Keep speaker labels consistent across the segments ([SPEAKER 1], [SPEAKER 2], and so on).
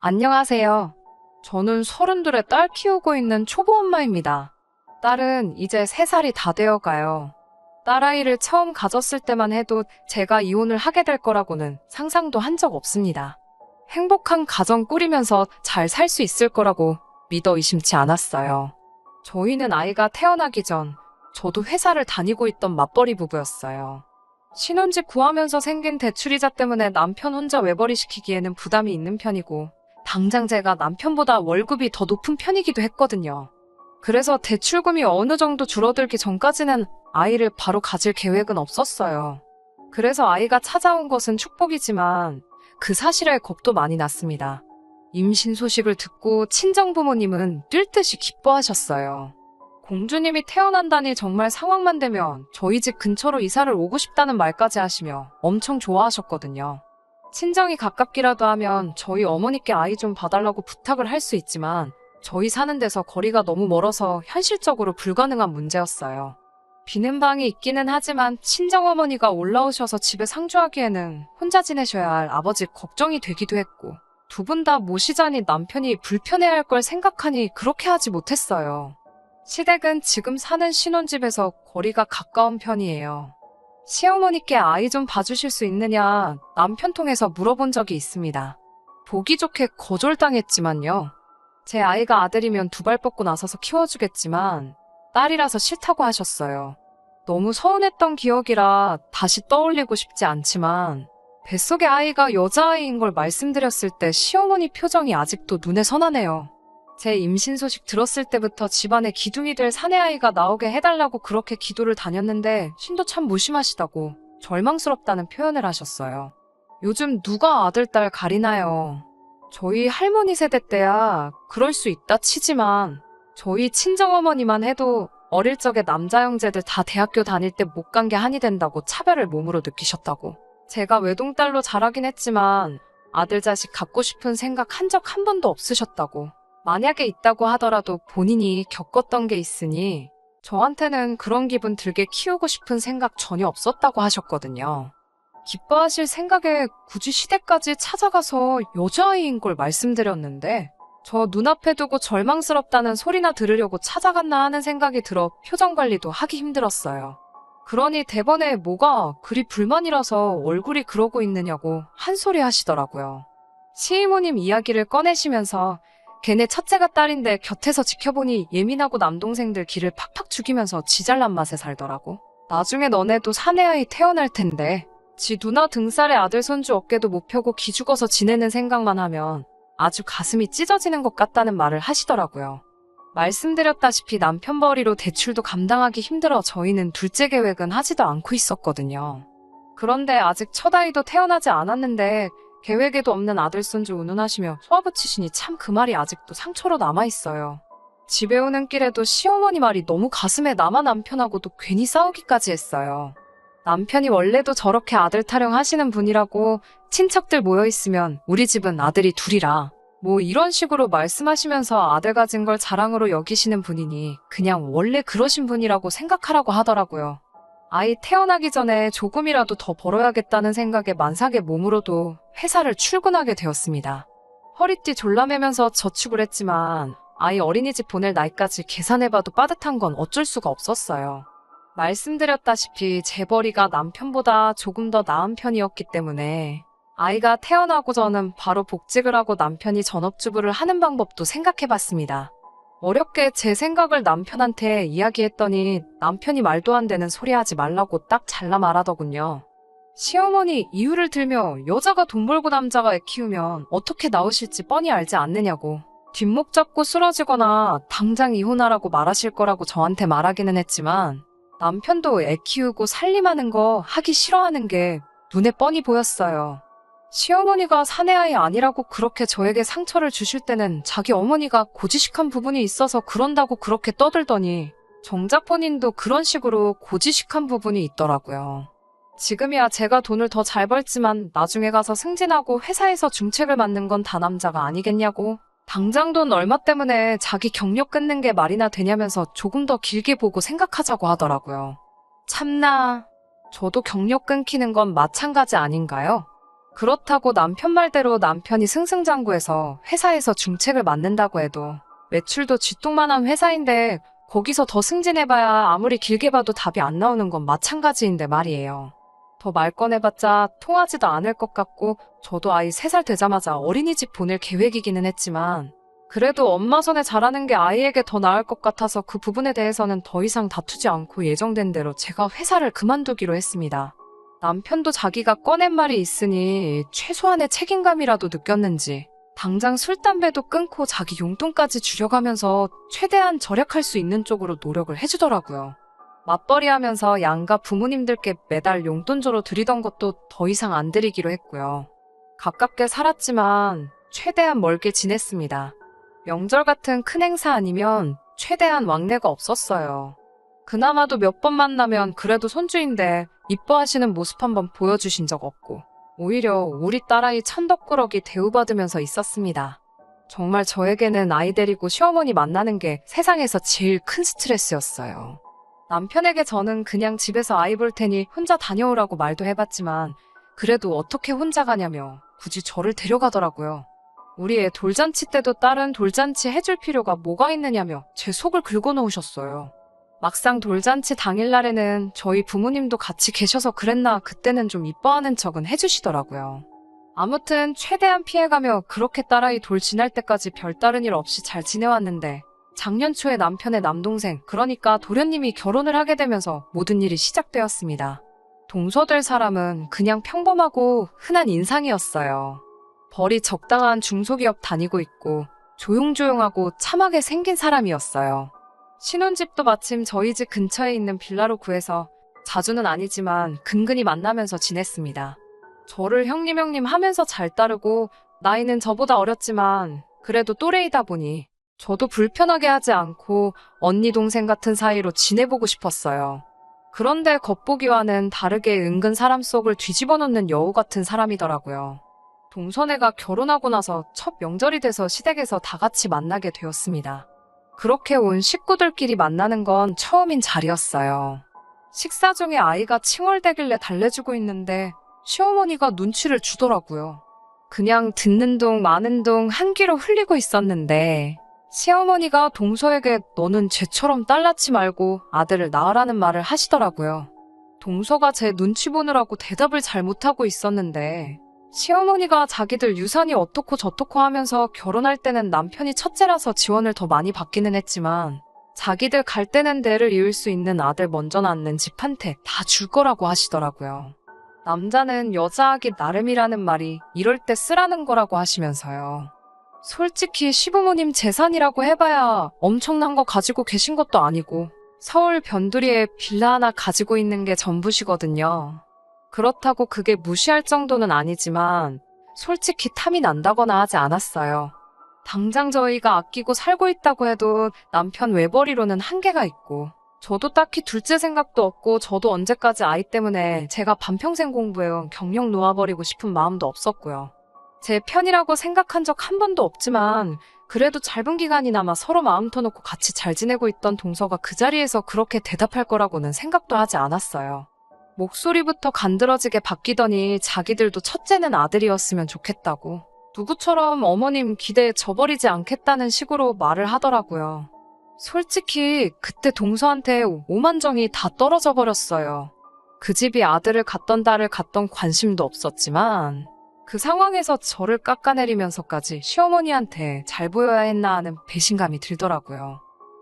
[SPEAKER 1] 안녕하세요. 저는 서른둘에 딸 키우고 있는 초보 엄마입니다. 딸은 이제 세살이 다 되어 가요. 딸아이를 처음 가졌을 때만 해도 제가 이혼을 하게 될 거라고는 상상도 한 적 없습니다. 행복한 가정 꾸리면서 잘 살 수 있을 거라고 믿어 의심치 않았어요. 저희는 아이가 태어나기 전 저도 회사를 다니고 있던 맞벌이 부부였어요. 신혼집 구하면서 생긴 대출이자 때문에 남편 혼자 외벌이 시키기에는 부담이 있는 편이고 당장 제가 남편보다 월급이 더 높은 편이기도 했거든요. 그래서 대출금이 어느 정도 줄어들기 전까지는 아이를 바로 가질 계획은 없었어요. 그래서 아이가 찾아온 것은 축복이지만 그 사실에 겁도 많이 났습니다. 임신 소식을 듣고 친정 부모님은 뛸 듯이 기뻐하셨어요. 공주님이 태어난다니 정말 상황만 되면 저희 집 근처로 이사를 오고 싶다는 말까지 하시며 엄청 좋아하셨거든요. 친정이 가깝기라도 하면 저희 어머니께 아이 좀 봐달라고 부탁을 할 수 있지만 저희 사는 데서 거리가 너무 멀어서 현실적으로 불가능한 문제였어요. 비는 방이 있기는 하지만 친정어머니가 올라오셔서 집에 상주하기에는 혼자 지내셔야 할 아버지 걱정이 되기도 했고 두 분 다 모시자니 남편이 불편해할 걸 생각하니 그렇게 하지 못했어요. 시댁은 지금 사는 신혼집에서 거리가 가까운 편이에요. 시어머니께 아이 좀 봐주실 수 있느냐 남편 통해서 물어본 적이 있습니다. 보기 좋게 거절당했지만요. 제 아이가 아들이면 두 발 뻗고 나서서 키워주겠지만 딸이라서 싫다고 하셨어요. 너무 서운했던 기억이라 다시 떠올리고 싶지 않지만 뱃속의 아이가 여자아이인 걸 말씀드렸을 때 시어머니 표정이 아직도 눈에 선하네요. 제 임신 소식 들었을 때부터 집안에 기둥이 될 사내아이가 나오게 해달라고 그렇게 기도를 다녔는데 신도 참 무심하시다고 절망스럽다는 표현을 하셨어요. 요즘 누가 아들, 딸 가리나요? 저희 할머니 세대 때야 그럴 수 있다 치지만 저희 친정어머니만 해도 어릴 적에 남자 형제들 다 대학교 다닐 때 못 간 게 한이 된다고 차별을 몸으로 느끼셨다고. 제가 외동딸로 자라긴 했지만 아들 자식 갖고 싶은 생각 한 적한 번도 없으셨다고. 만약에 있다고 하더라도 본인이 겪었던 게 있으니 저한테는 그런 기분 들게 키우고 싶은 생각 전혀 없었다고 하셨거든요. 기뻐하실 생각에 굳이 시댁까지 찾아가서 여자아이인 걸 말씀드렸는데 저 눈앞에 두고 절망스럽다는 소리나 들으려고 찾아갔나 하는 생각이 들어 표정 관리도 하기 힘들었어요. 그러니 대번에 뭐가 그리 불만이라서 얼굴이 그러고 있느냐고 한 소리 하시더라고요. 시이모님 이야기를 꺼내시면서 걔네 첫째가 딸인데 곁에서 지켜보니 예민하고 남동생들 기를 팍팍 죽이면서 지잘난 맛에 살더라고. 나중에 너네도 사내아이 태어날 텐데 지 누나 등살에 아들 손주 어깨도 못 펴고 기죽어서 지내는 생각만 하면 아주 가슴이 찢어지는 것 같다는 말을 하시더라고요. 말씀드렸다시피 남편 벌이로 대출도 감당하기 힘들어 저희는 둘째 계획은 하지도 않고 있었거든요. 그런데 아직 첫 아이도 태어나지 않았는데 계획에도 없는 아들 손주 운운하시며 소아붙이시니 참 그 말이 아직도 상처로 남아있어요. 집에 오는 길에도 시어머니 말이 너무 가슴에 남아 남편하고도 괜히 싸우기까지 했어요. 남편이 원래도 저렇게 아들 타령하시는 분이라고 친척들 모여있으면 우리 집은 아들이 둘이라 뭐 이런 식으로 말씀하시면서 아들 가진 걸 자랑으로 여기시는 분이니 그냥 원래 그러신 분이라고 생각하라고 하더라고요. 아이 태어나기 전에 조금이라도 더 벌어야겠다는 생각에 만삭의 몸으로도 회사를 출근하게 되었습니다. 허리띠 졸라매면서 저축을 했지만 아이 어린이집 보낼 나이까지 계산해봐도 빠듯한 건 어쩔 수가 없었어요. 말씀드렸다시피 재벌이가 남편보다 조금 더 나은 편이었기 때문에 아이가 태어나고 저는 바로 복직을 하고 남편이 전업주부를 하는 방법도 생각해봤습니다. 어렵게 제 생각을 남편한테 이야기했더니 남편이 말도 안 되는 소리 하지 말라고 딱 잘라 말하더군요. 시어머니 이유를 들며 여자가 돈 벌고 남자가 애 키우면 어떻게 나오실지 뻔히 알지 않느냐고 뒷목 잡고 쓰러지거나 당장 이혼하라고 말하실 거라고 저한테 말하기는 했지만 남편도 애 키우고 살림하는 거 하기 싫어하는 게 눈에 뻔히 보였어요. 시어머니가 사내아이 아니라고 그렇게 저에게 상처를 주실 때는 자기 어머니가 고지식한 부분이 있어서 그런다고 그렇게 떠들더니 정작 본인도 그런 식으로 고지식한 부분이 있더라고요. 지금이야 제가 돈을 더 잘 벌지만 나중에 가서 승진하고 회사에서 중책을 맡는 건 다 남자가 아니겠냐고. 당장 돈 얼마 때문에 자기 경력 끊는 게 말이나 되냐면서 조금 더 길게 보고 생각하자고 하더라고요. 참나, 저도 경력 끊기는 건 마찬가지 아닌가요? 그렇다고 남편 말대로 남편이 승승장구해서 회사에서 중책을 맡는다고 해도 매출도 쥐똥만한 회사인데 거기서 더 승진해봐야 아무리 길게 봐도 답이 안 나오는 건 마찬가지인데 말이에요. 더 말 꺼내봤자 통하지도 않을 것 같고 저도 아이 3살 되자마자 어린이집 보낼 계획이기는 했지만 그래도 엄마 손에 자라는 게 아이에게 더 나을 것 같아서 그 부분에 대해서는 더 이상 다투지 않고 예정된 대로 제가 회사를 그만두기로 했습니다. 남편도 자기가 꺼낸 말이 있으니 최소한의 책임감이라도 느꼈는지 당장 술, 담배도 끊고 자기 용돈까지 줄여가면서 최대한 절약할 수 있는 쪽으로 노력을 해주더라고요. 맞벌이 하면서 양가 부모님들께 매달 용돈조로 드리던 것도 더 이상 안 드리기로 했고요. 가깝게 살았지만 최대한 멀게 지냈습니다. 명절 같은 큰 행사 아니면 최대한 왕래가 없었어요. 그나마도 몇 번 만나면 그래도 손주인데 이뻐하시는 모습 한번 보여주신 적 없고 오히려 우리 딸아이 천덕꾸러기 대우받으면서 있었습니다. 정말 저에게는 아이 데리고 시어머니 만나는 게 세상에서 제일 큰 스트레스였어요. 남편에게 저는 그냥 집에서 아이 볼 테니 혼자 다녀오라고 말도 해봤지만 그래도 어떻게 혼자 가냐며 굳이 저를 데려가더라고요. 우리 애 돌잔치 때도 딸은 돌잔치 해줄 필요가 뭐가 있느냐며 제 속을 긁어놓으셨어요. 막상 돌잔치 당일날에는 저희 부모님도 같이 계셔서 그랬나 그때는 좀 이뻐하는 척은 해주시더라고요. 아무튼 최대한 피해가며 그렇게 딸아이 돌 지날 때까지 별다른 일 없이 잘 지내왔는데 작년 초에 남편의 남동생 그러니까 도련님이 결혼을 하게 되면서 모든 일이 시작되었습니다. 동서될 사람은 그냥 평범하고 흔한 인상이었어요. 벌이 적당한 중소기업 다니고 있고 조용조용하고 참하게 생긴 사람이었어요. 신혼집도 마침 저희 집 근처에 있는 빌라로 구해서 자주는 아니지만 근근히 만나면서 지냈습니다. 저를 형님 형님 하면서 잘 따르고 나이는 저보다 어렸지만 그래도 또래이다 보니 저도 불편하게 하지 않고 언니 동생 같은 사이로 지내보고 싶었어요. 그런데 겉보기와는 다르게 은근 사람 속을 뒤집어 놓는 여우 같은 사람이더라고요. 동선애가 결혼하고 나서 첫 명절이 돼서 시댁에서 다 같이 만나게 되었습니다. 그렇게 온 식구들끼리 만나는 건 처음인 자리였어요. 식사 중에 아이가 칭얼대길래 달래주고 있는데 시어머니가 눈치를 주더라고요. 그냥 듣는 둥 마는 둥 한 귀로 흘리고 있었는데 시어머니가 동서에게 너는 쟤처럼 딸 낳지 말고 아들을 낳으라는 말을 하시더라고요. 동서가 제 눈치 보느라고 대답을 잘 못하고 있었는데 시어머니가 자기들 유산이 어떻고 저떻고 하면서 결혼할 때는 남편이 첫째라서 지원을 더 많이 받기는 했지만 자기들 갈 때는 대를 이을 수 있는 아들 먼저 낳는 집한테 다 줄 거라고 하시더라고요. 남자는 여자하기 나름이라는 말이 이럴 때 쓰라는 거라고 하시면서요. 솔직히 시부모님 재산이라고 해봐야 엄청난 거 가지고 계신 것도 아니고 서울 변두리에 빌라 하나 가지고 있는 게 전부시거든요. 그렇다고 그게 무시할 정도는 아니지만 솔직히 탐이 난다거나 하지 않았어요. 당장 저희가 아끼고 살고 있다고 해도 남편 외벌이로는 한계가 있고 저도 딱히 둘째 생각도 없고 저도 언제까지 아이 때문에 제가 반평생 공부해온 경력 놓아버리고 싶은 마음도 없었고요. 제 편이라고 생각한 적 한 번도 없지만 그래도 짧은 기간이나마 서로 마음 터놓고 같이 잘 지내고 있던 동서가 그 자리에서 그렇게 대답할 거라고는 생각도 하지 않았어요. 목소리부터 간드러지게 바뀌더니 자기들도 첫째는 아들이었으면 좋겠다고. 누구처럼 어머님 기대에 저버리지 않겠다는 식으로 말을 하더라고요. 솔직히 그때 동서한테 오만정이 다 떨어져 버렸어요. 그 집이 아들을 갖던 딸을 갖던 관심도 없었지만 그 상황에서 저를 깎아내리면서까지 시어머니한테 잘 보여야 했나 하는 배신감이 들더라고요.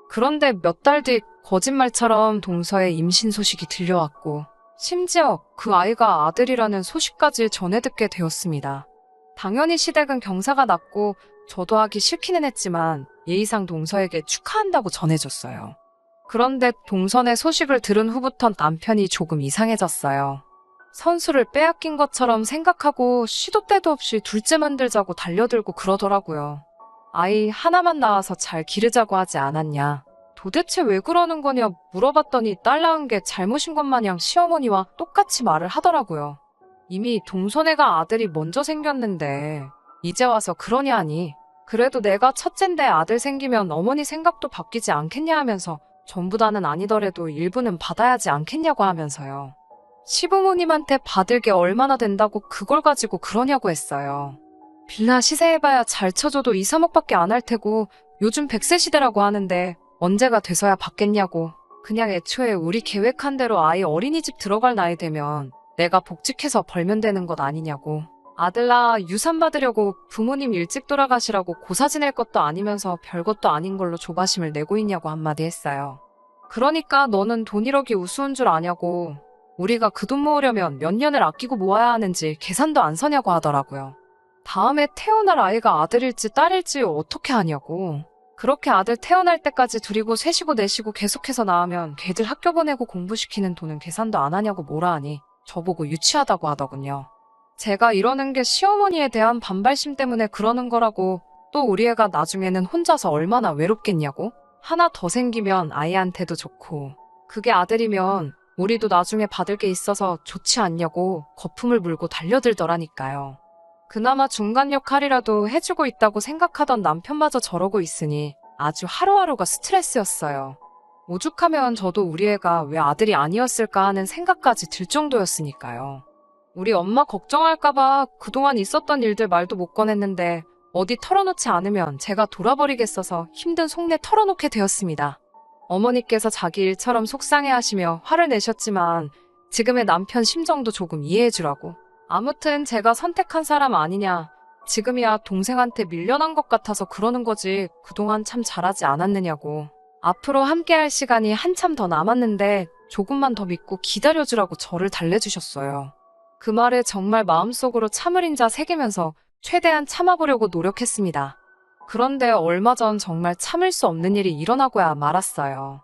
[SPEAKER 1] 그런데 몇 달 뒤 거짓말처럼 동서의 임신 소식이 들려왔고 심지어 그 아이가 아들이라는 소식까지 전해 듣게 되었습니다. 당연히 시댁은 경사가 났고 저도 하기 싫기는 했지만 예의상 동서에게 축하한다고 전해줬어요. 그런데 동선의 소식을 들은 후부터 남편이 조금 이상해졌어요. 선수를 빼앗긴 것처럼 생각하고 시도 때도 없이 둘째 만들자고 달려들고 그러더라고요. 아이 하나만 낳아서 잘 기르자고 하지 않았냐. 도대체 왜 그러는 거냐 물어봤더니 딸 낳은 게 잘못인 것 마냥 시어머니와 똑같이 말을 하더라고요. 이미 동선애가 아들이 먼저 생겼는데 이제 와서 그러냐 하니 그래도 내가 첫째인데 아들 생기면 어머니 생각도 바뀌지 않겠냐 하면서 전부 다는 아니더라도 일부는 받아야지 않겠냐고 하면서요. 시부모님한테 받을 게 얼마나 된다고 그걸 가지고 그러냐고 했어요. 빌라 시세해봐야 잘 쳐줘도 2, 3억밖에 안 할 테고 요즘 100세 시대라고 하는데 언제가 돼서야 받겠냐고. 그냥 애초에 우리 계획한 대로 아이 어린이집 들어갈 나이 되면 내가 복직해서 벌면 되는 것 아니냐고. 아들아 유산 받으려고 부모님 일찍 돌아가시라고 고사 지낼 것도 아니면서 별것도 아닌 걸로 조바심을 내고 있냐고 한마디 했어요. 그러니까 너는 돈 1억이 우스운 줄 아냐고. 우리가 그 돈 모으려면 몇 년을 아끼고 모아야 하는지 계산도 안 서냐고 하더라고요. 다음에 태어날 아이가 아들일지 딸일지 어떻게 하냐고. 그렇게 아들 태어날 때까지 둘이고 셋이고 넷이고 계속해서 낳으면 걔들 학교 보내고 공부시키는 돈은 계산도 안 하냐고 뭐라 하니 저보고 유치하다고 하더군요. 제가 이러는 게 시어머니에 대한 반발심 때문에 그러는 거라고 또 우리 애가 나중에는 혼자서 얼마나 외롭겠냐고 하나 더 생기면 아이한테도 좋고 그게 아들이면 우리도 나중에 받을 게 있어서 좋지 않냐고 거품을 물고 달려들더라니까요. 그나마 중간 역할이라도 해주고 있다고 생각하던 남편마저 저러고 있으니 아주 하루하루가 스트레스였어요. 오죽하면 저도 우리 애가 왜 아들이 아니었을까 하는 생각까지 들 정도였으니까요. 우리 엄마 걱정할까봐 그동안 있었던 일들 말도 못 꺼냈는데 어디 털어놓지 않으면 제가 돌아버리겠어서 힘든 속내 털어놓게 되었습니다. 어머니께서 자기 일처럼 속상해 하시며 화를 내셨지만 지금의 남편 심정도 조금 이해해주라고. 아무튼 제가 선택한 사람 아니냐. 지금이야 동생한테 밀려난 것 같아서 그러는 거지 그동안 참 잘하지 않았느냐고. 앞으로 함께할 시간이 한참 더 남았는데 조금만 더 믿고 기다려주라고 저를 달래주셨어요. 그 말에 정말 마음속으로 참을 인 자 새기면서 최대한 참아보려고 노력했습니다. 그런데 얼마 전 정말 참을 수 없는 일이 일어나고야 말았어요.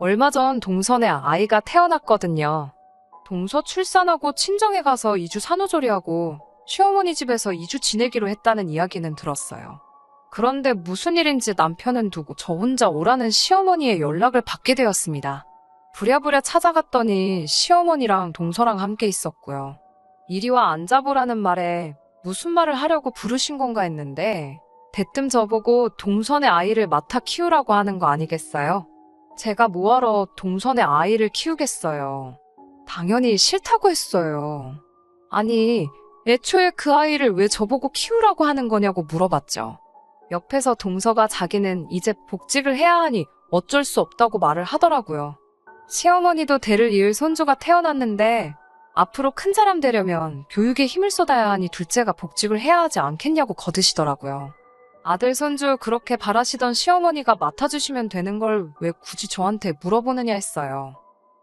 [SPEAKER 1] 얼마 전 동선에 아이가 태어났거든요. 동서 출산하고 친정에 가서 2주 산후조리하고 시어머니 집에서 2주 지내기로 했다는 이야기는 들었어요. 그런데 무슨 일인지 남편은 두고 저 혼자 오라는 시어머니의 연락을 받게 되었습니다. 부랴부랴 찾아갔더니 시어머니랑 동서랑 함께 있었고요. 이리 와 앉아보라는 말에 무슨 말을 하려고 부르신 건가 했는데 대뜸 저보고 동선의 아이를 맡아 키우라고 하는 거 아니겠어요? 제가 뭐하러 동선의 아이를 키우겠어요. 당연히 싫다고 했어요. 아니, 애초에 그 아이를 왜 저보고 키우라고 하는 거냐고 물어봤죠. 옆에서 동서가 자기는 이제 복직을 해야 하니 어쩔 수 없다고 말을 하더라고요. 시어머니도 대를 이을 손주가 태어났는데 앞으로 큰 사람 되려면 교육에 힘을 쏟아야 하니 둘째가 복직을 해야 하지 않겠냐고 거드시더라고요. 아들 손주 그렇게 바라시던 시어머니가 맡아주시면 되는 걸 왜 굳이 저한테 물어보느냐 했어요.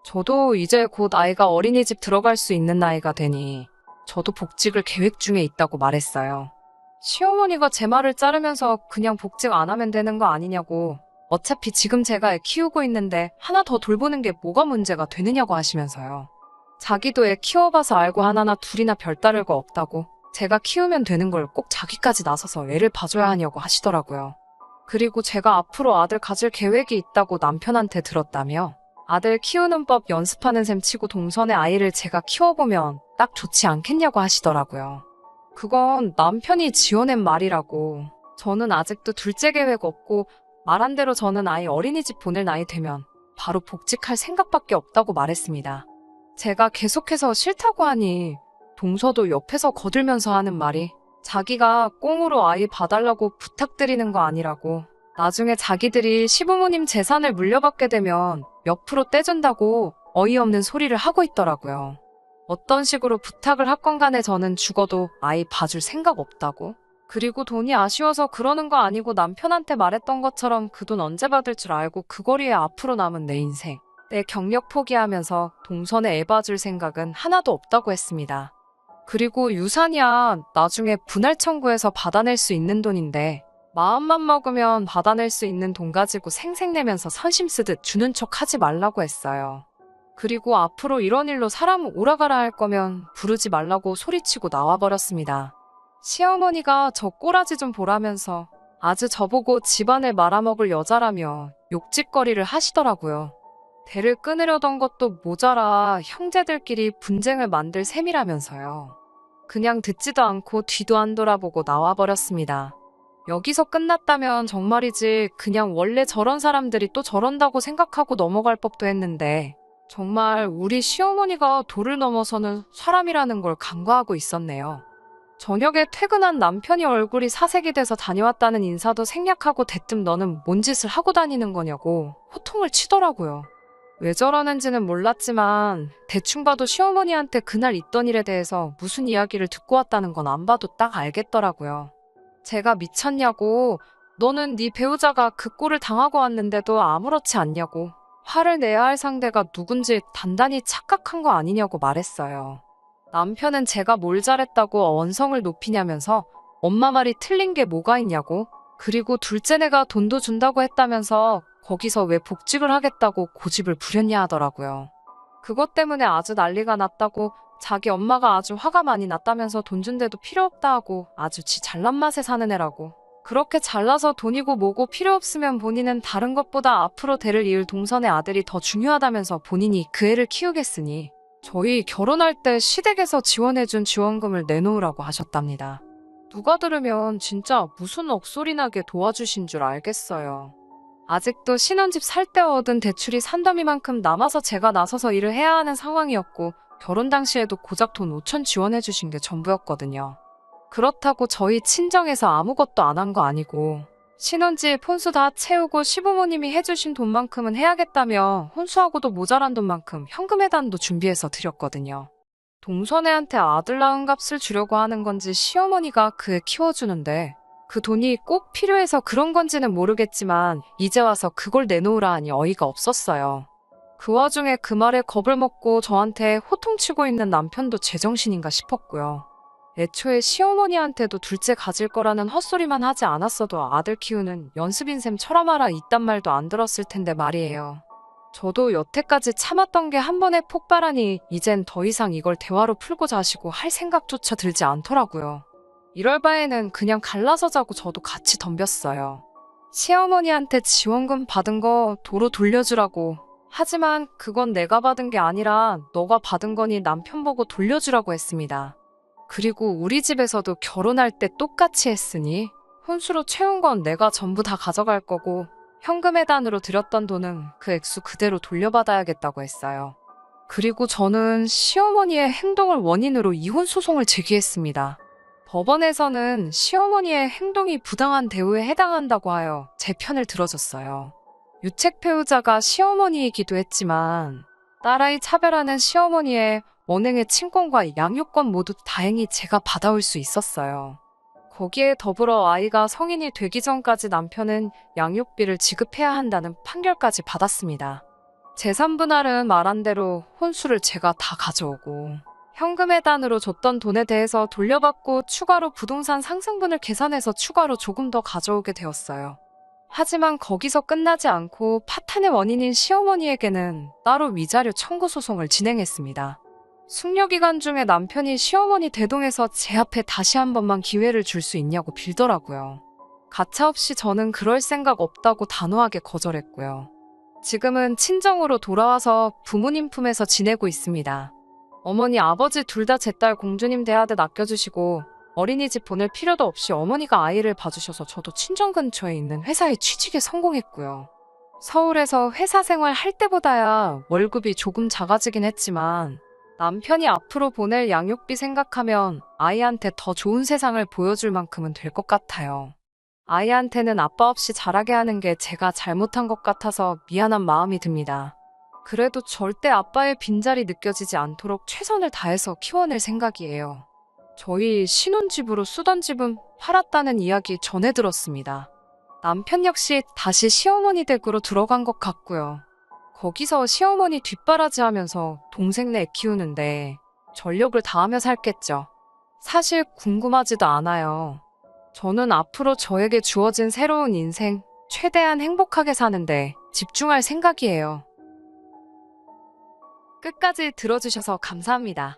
[SPEAKER 1] 저도 이제 곧 아이가 어린이집 들어갈 수 있는 나이가 되니 저도 복직을 계획 중에 있다고 말했어요. 시어머니가 제 말을 자르면서 그냥 복직 안 하면 되는 거 아니냐고 어차피 지금 제가 애 키우고 있는데 하나 더 돌보는 게 뭐가 문제가 되느냐고 하시면서요. 자기도 애 키워봐서 알고 하나나 둘이나 별 다를 거 없다고 제가 키우면 되는 걸 꼭 자기까지 나서서 애를 봐줘야 하냐고 하시더라고요. 그리고 제가 앞으로 아들 가질 계획이 있다고 남편한테 들었다며 아들 키우는 법 연습하는 셈 치고 동선의 아이를 제가 키워보면 딱 좋지 않겠냐고 하시더라고요. 그건 남편이 지어낸 말이라고. 저는 아직도 둘째 계획 없고 말한 대로 저는 아이 어린이집 보낼 나이 되면 바로 복직할 생각밖에 없다고 말했습니다. 제가 계속해서 싫다고 하니 동서도 옆에서 거들면서 하는 말이 자기가 꽁으로 아이 봐달라고 부탁드리는 거 아니라고 나중에 자기들이 시부모님 재산을 물려받게 되면 몇 프로 떼준다고 어이없는 소리를 하고 있더라고요. 어떤 식으로 부탁을 하건 간에 저는 죽어도 아이 봐줄 생각 없다고. 그리고 돈이 아쉬워서 그러는 거 아니고 남편한테 말했던 것처럼 그 돈 언제 받을 줄 알고 그 거리에 앞으로 남은 내 인생, 내 경력 포기하면서 동선에 애 봐줄 생각은 하나도 없다고 했습니다. 그리고 유산이야 나중에 분할 청구해서 받아낼 수 있는 돈인데 마음만 먹으면 받아낼 수 있는 돈 가지고 생색내면서 선심 쓰듯 주는 척 하지 말라고 했어요. 그리고 앞으로 이런 일로 사람 오라가라 할 거면 부르지 말라고 소리치고 나와버렸습니다. 시어머니가 저 꼬라지 좀 보라면서 아주 저보고 집안을 말아먹을 여자라며 욕짓거리를 하시더라고요. 대를 끊으려던 것도 모자라 형제들끼리 분쟁을 만들 셈이라면서요. 그냥 듣지도 않고 뒤도 안 돌아보고 나와버렸습니다. 여기서 끝났다면 정말이지 그냥 원래 저런 사람들이 또 저런다고 생각하고 넘어갈 법도 했는데 정말 우리 시어머니가 도를 넘어서는 사람이라는 걸 간과하고 있었네요. 저녁에 퇴근한 남편이 얼굴이 사색이 돼서 다녀왔다는 인사도 생략하고 대뜸 너는 뭔 짓을 하고 다니는 거냐고 호통을 치더라고요. 왜 저러는지는 몰랐지만 대충 봐도 시어머니한테 그날 있던 일에 대해서 무슨 이야기를 듣고 왔다는 건 안 봐도 딱 알겠더라고요. 제가 미쳤냐고 너는 네 배우자가 그 꼴을 당하고 왔는데도 아무렇지 않냐고 화를 내야 할 상대가 누군지 단단히 착각한 거 아니냐고 말했어요. 남편은 제가 뭘 잘했다고 언성을 높이냐면서 엄마 말이 틀린 게 뭐가 있냐고 그리고 둘째네가 돈도 준다고 했다면서 거기서 왜 복직을 하겠다고 고집을 부렸냐 하더라고요. 그것 때문에 아주 난리가 났다고 자기 엄마가 아주 화가 많이 났다면서 돈 준데도 필요 없다 하고 아주 지 잘난 맛에 사는 애라고. 그렇게 잘나서 돈이고 뭐고 필요 없으면 본인은 다른 것보다 앞으로 대를 이을 동선의 아들이 더 중요하다면서 본인이 그 애를 키우겠으니 저희 결혼할 때 시댁에서 지원해준 지원금을 내놓으라고 하셨답니다. 누가 들으면 진짜 무슨 억소리 나게 도와주신 줄 알겠어요. 아직도 신혼집 살 때 얻은 대출이 산더미만큼 남아서 제가 나서서 일을 해야 하는 상황이었고 결혼 당시에도 고작 돈 5천 지원해 주신 게 전부였거든요. 그렇다고 저희 친정에서 아무것도 안 한 거 아니고 신혼집 혼수 다 채우고 시부모님이 해주신 돈만큼은 해야겠다며 혼수하고도 모자란 돈만큼 현금 해단도 준비해서 드렸거든요. 동선애한테 아들 낳은 값을 주려고 하는 건지 시어머니가 그애 키워주는데 그 돈이 꼭 필요해서 그런 건지는 모르겠지만 이제 와서 그걸 내놓으라 하니 어이가 없었어요. 그 와중에 그 말에 겁을 먹고 저한테 호통치고 있는 남편도 제정신인가 싶었고요. 애초에 시어머니한테도 둘째 가질 거라는 헛소리만 하지 않았어도 아들 키우는 연습인 셈 쳐라마라 이딴 말도 안 들었을 텐데 말이에요. 저도 여태까지 참았던 게 한 번에 폭발하니 이젠 더 이상 이걸 대화로 풀고 자시고 할 생각조차 들지 않더라고요. 이럴 바에는 그냥 갈라서 자고 저도 같이 덤볐어요. 시어머니한테 지원금 받은 거 도로 돌려주라고. 하지만 그건 내가 받은 게 아니라 너가 받은 거니 남편 보고 돌려주라고 했습니다. 그리고 우리 집에서도 결혼할 때 똑같이 했으니 혼수로 채운 건 내가 전부 다 가져갈 거고 현금 해단으로 드렸던 돈은 그 액수 그대로 돌려받아야겠다고 했어요. 그리고 저는 시어머니의 행동을 원인으로 이혼 소송을 제기했습니다. 법원에서는 시어머니의 행동이 부당한 대우에 해당한다고 하여 제 편을 들어줬어요. 유책 배우자가 시어머니이기도 했지만 딸아이 차별하는 시어머니의 원행의 친권과 양육권 모두 다행히 제가 받아올 수 있었어요. 거기에 더불어 아이가 성인이 되기 전까지 남편은 양육비를 지급해야 한다는 판결까지 받았습니다. 재산 분할은 말한 대로 혼수를 제가 다 가져오고 현금 해단으로 줬던 돈에 대해서 돌려받고 추가로 부동산 상승분을 계산해서 추가로 조금 더 가져오게 되었어요. 하지만 거기서 끝나지 않고 파탄의 원인인 시어머니에게는 따로 위자료 청구 소송을 진행했습니다. 숙려 기간 중에 남편이 시어머니 대동해서 제 앞에 다시 한 번만 기회를 줄 수 있냐고 빌더라고요. 가차없이 저는 그럴 생각 없다고 단호하게 거절했고요. 지금은 친정으로 돌아와서 부모님 품에서 지내고 있습니다. 어머니, 아버지 둘 다 제 딸 공주님 대하듯 아껴주시고 어린이집 보낼 필요도 없이 어머니가 아이를 봐주셔서 저도 친정 근처에 있는 회사에 취직에 성공했고요. 서울에서 회사 생활 할 때보다야 월급이 조금 작아지긴 했지만 남편이 앞으로 보낼 양육비 생각하면 아이한테 더 좋은 세상을 보여줄 만큼은 될 것 같아요. 아이한테는 아빠 없이 자라게 하는 게 제가 잘못한 것 같아서 미안한 마음이 듭니다. 그래도 절대 아빠의 빈자리 느껴지지 않도록 최선을 다해서 키워낼 생각이에요. 저희 신혼집으로 쓰던 집은 팔았다는 이야기 전해 들었습니다. 남편 역시 다시 시어머니 댁으로 들어간 것 같고요. 거기서 시어머니 뒷바라지 하면서 동생네 애 키우는데 전력을 다하며 살겠죠. 사실 궁금하지도 않아요. 저는 앞으로 저에게 주어진 새로운 인생, 최대한 행복하게 사는데 집중할 생각이에요. 끝까지 들어주셔서 감사합니다.